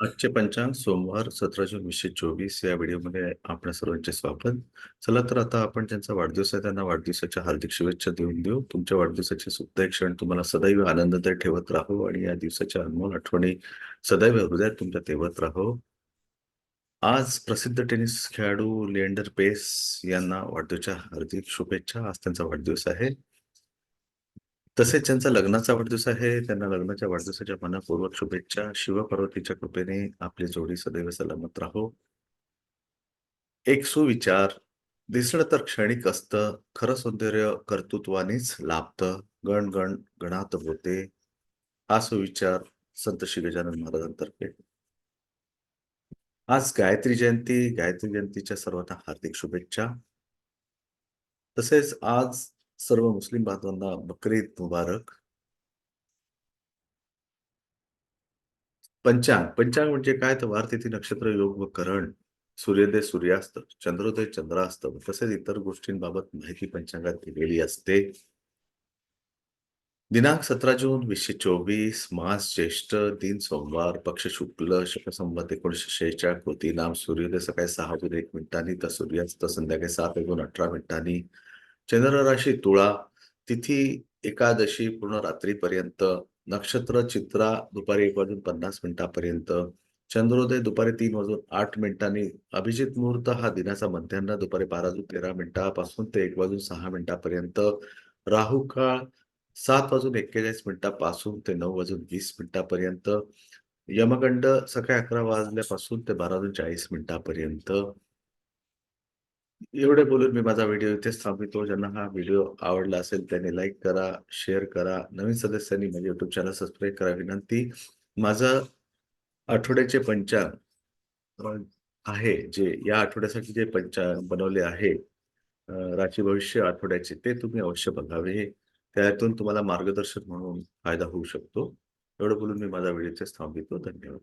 आजचे पंचांग सोमवार सतरा जून वीसशे चोवीस या व्हिडिओमध्ये आपल्या सर्वांचे स्वागत. चला तर आता आपण ज्यांचा वाढदिवस आहे त्यांना वाढदिवसाच्या हार्दिक शुभेच्छा देऊन देऊ. तुमच्या वाढदिवसाचे सुद्धा एक क्षण तुम्हाला सदैव आनंददायी ठेवत राहो आणि या दिवसाच्या अनमोल आठवणी सदैव हृदयात तुमच्या ठेवत राहो. आज प्रसिद्ध टेनिस खेळाडू लिएंडर पेस यांना वाढदिवसाच्या हार्दिक शुभेच्छा. आज त्यांचा वाढदिवस आहे. तसेच ज्यांचा लग्नाचा वाढदिवस आहे त्यांना लग्नाच्या वाढदिवसाच्या मनापूर्वक शुभेच्छा. शिवपार्वतीच्या कृपेने आपली जोडी सदैव सलामत राहो. एक सुविचार. दिसणं तर क्षणिक असतं. खरं सौंदर्य कर्तृत्वानेच लाभतं. गण गण गणात होते. हा सुविचार संत श्री गजानन महाराजांतर्फे. आज गायत्री जयंती. गायत्री जयंतीच्या सर्वांना हार्दिक शुभेच्छा. तसेच आज सर्व मुस्लिम बांधवांना बकरीद मुबारक. पंचांग पंचांग म्हणजे काय? तर वारतिथी नक्षत्र योग व करण सूर्योदय सूर्यास्त चंद्रोदय चंद्रास्त तसेच इतर गोष्टींबाबत माहिती पंचांगात दिलेली असते. दिनांक सतरा जून वीसशे चोवीस मास ज्येष्ठ दिन सोमवार पक्ष शुक्ल शक एकोणीसशे शेहेचाळ कृती नाम सूर्योदय सकाळी सहा वाजून एक मिनिटांनी तर सूर्यास्त संध्याकाळी सात वाजून अठरा मिनिटांनी चंद्र राशी तुळा तिथी एकादशी पूर्ण रात्रीपर्यंत नक्षत्र चित्रा दुपारी एक वाजून पन्नास मिनिटापर्यंत चंद्रोदय दुपारी तीन वाजून आठ मिनिटांनी अभिजित मुहूर्त हा दिनाचा मध्यान्ह दुपारी बारा वाजून तेरा मिनिटापासून ते एक वाजून सहा मिनिटापर्यंत राहू काळ सात वाजून एक्केचाळीस मिनिटापासून ते नऊ वाजून वीस मिनिटापर्यंत यमगंड सकाळी अकरा वाजल्यापासून ते बारा वाजून चाळीस मिनिटापर्यंत एवढे बोलून मी माझा व्हिडिओ इथेच थांबवितो ज्यांना हा व्हिडिओ आवडला असेल त्यांनी लाईक करा शेअर करा. नवीन सदस्यांनी माझे युट्यूब चॅनल सबस्क्राईब करा. विनंती माझं आठवड्याचे पंचांग आहे जे या आठवड्यासाठी जे पंचांग बनवले आहे अ, राशी भविष्य आठवड्याचे ते तुम्ही अवश्य बघावे. त्यातून तुम्हाला मार्गदर्शक म्हणून फायदा होऊ शकतो. एवढं बोलून मी माझा व्हिडिओ इथेच थांबवितो धन्यवाद.